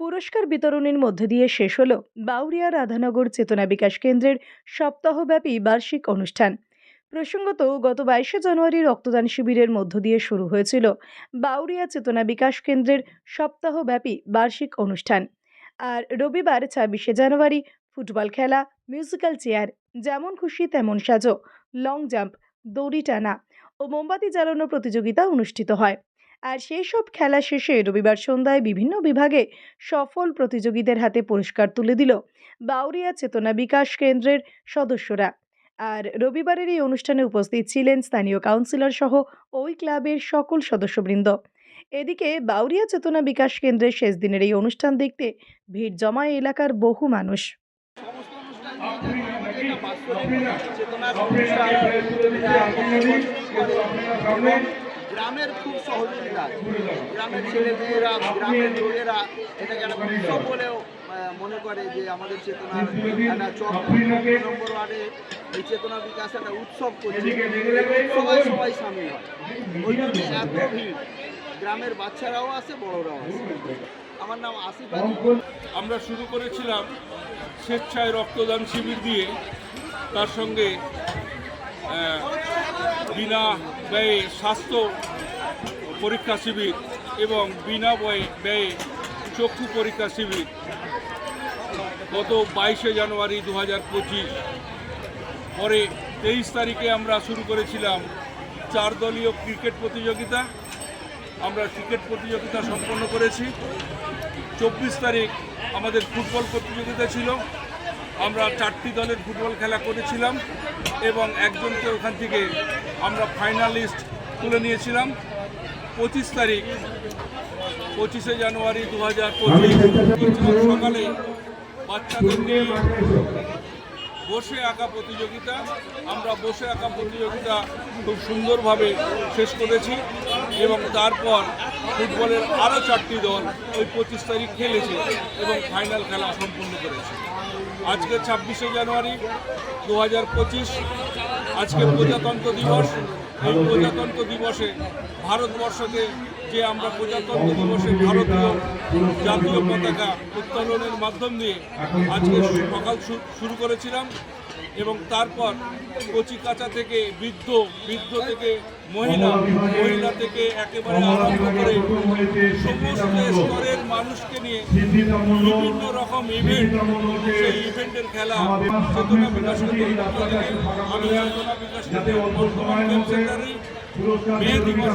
পুরস্কার বিতরণের মধ্য দিয়ে শেষ হল বাউরিয়া রাধানগর চেতনা বিকাশ কেন্দ্রের সপ্তাহব্যাপী বার্ষিক অনুষ্ঠান। প্রসঙ্গত, গত বাইশে জানুয়ারি রক্তদান শিবিরের মধ্য দিয়ে শুরু হয়েছিল বাউরিয়া চেতনা বিকাশ কেন্দ্রের সপ্তাহব্যাপী বার্ষিক অনুষ্ঠান। আর রবিবার, ছাব্বিশে জানুয়ারি, ফুটবল খেলা, মিউজিক্যাল চেয়ার, যেমন খুশি তেমন সাজো, লং জাম্প, দড়ি টানা ও মোমবাতি জ্বালানো প্রতিযোগিতা অনুষ্ঠিত হয়। আর সেই সব খেলা শেষে রবিবার সন্ধ্যায় বিভিন্ন বিভাগে সফল প্রতিযোগীদের হাতে পুরস্কার তুলে দিল বাউরিয়া চেতনা বিকাশ কেন্দ্রের সদস্যরা আর রবিবারের এই অনুষ্ঠানে উপস্থিত ছিলেন স্থানীয় কাউন্সিলর সহ ওই ক্লাবের সকল সদস্যবৃন্দ এদিকে বাউরিয়া চেতনা বিকাশ কেন্দ্রের শেষ দিনের এই অনুষ্ঠান দেখতে ভিড় জমায় এলাকার বহু মানুষ সমস্ত গ্রামের খুব সহযোগিতা আছে। গ্রামের ছেলে মেয়েরা গ্রামের লোকেরা এটাকে একটা উৎসব বলেও মনে করে যে আমাদের চেতনার একটা চক নম্বর ওয়ার্ডে এই চেতনা বিকাশ একটা উৎসব করছে। সবাই সবাই সামিল হয়। ওই জন্য এত ভিড়। গ্রামের বাচ্চারাও আসে বড়রাও আসে আমার নাম আসিফ আমরা শুরু করেছিলাম স্বেচ্ছায় রক্তদান শিবির দিয়ে। তার সঙ্গে বিনা ব্যয়ে স্বাস্থ্য পরীক্ষা শিবির এবং বিনা ব্যয়ে ব্যয়ে চক্ষু পরীক্ষা শিবির গত বাইশে জানুয়ারি দু হাজার পঁচিশ। পরে তেইশ তারিখে আমরা শুরু করেছিলাম চার দলীয় ক্রিকেট প্রতিযোগিতা। আমরা ক্রিকেট প্রতিযোগিতা সম্পন্ন করেছি। চব্বিশ তারিখ আমাদের ফুটবল প্রতিযোগিতা ছিল। আমরা চারটি দলের ফুটবল খেলা করেছিলাম এবং একজনকে ওখান থেকে আমরা ফাইনালিস্ট তুলে নিয়েছিলাম। পঁচিশ তারিখ, পঁচিশে জানুয়ারি দু হাজার পঁচিশ সকালে বাচ্চাদের নিয়ে বসে আঁকা প্রতিযোগিতা। আমরা বসে আঁকা প্রতিযোগিতা খুব সুন্দরভাবে শেষ করেছি এবং তারপর ফুটবলের আরও চারটি দল ওই পঁচিশ তারিখ খেলেছে এবং ফাইনাল খেলা সম্পূর্ণ করেছে। আজকে ছাব্বিশে জানুয়ারি দু হাজার পঁচিশ, আজকে প্রজাতন্ত্র দিবস। এই প্রজাতন্ত্র দিবসে ভারতবর্ষকে যে আমরা প্রজাতন্ত্র দিবসে ভারতীয় জাতীয় পতাকা উত্তোলনের মাধ্যম দিয়ে আজকে সকাল শুরু করেছিলাম এবং তারপর কচিকাচা থেকে বৃদ্ধ বৃদ্ধ থেকে মহিলা মহিলা থেকে একেবারে আরম্ভ করে সমস্ত স্তরের মানুষকে নিয়ে বিভিন্ন রকম ইভেন্ট সেই ইভেন্টের খেলা চেতনা বিকাশ আমি চেতনা বিকাশ বর্তমান সেক্রেটারি দিবস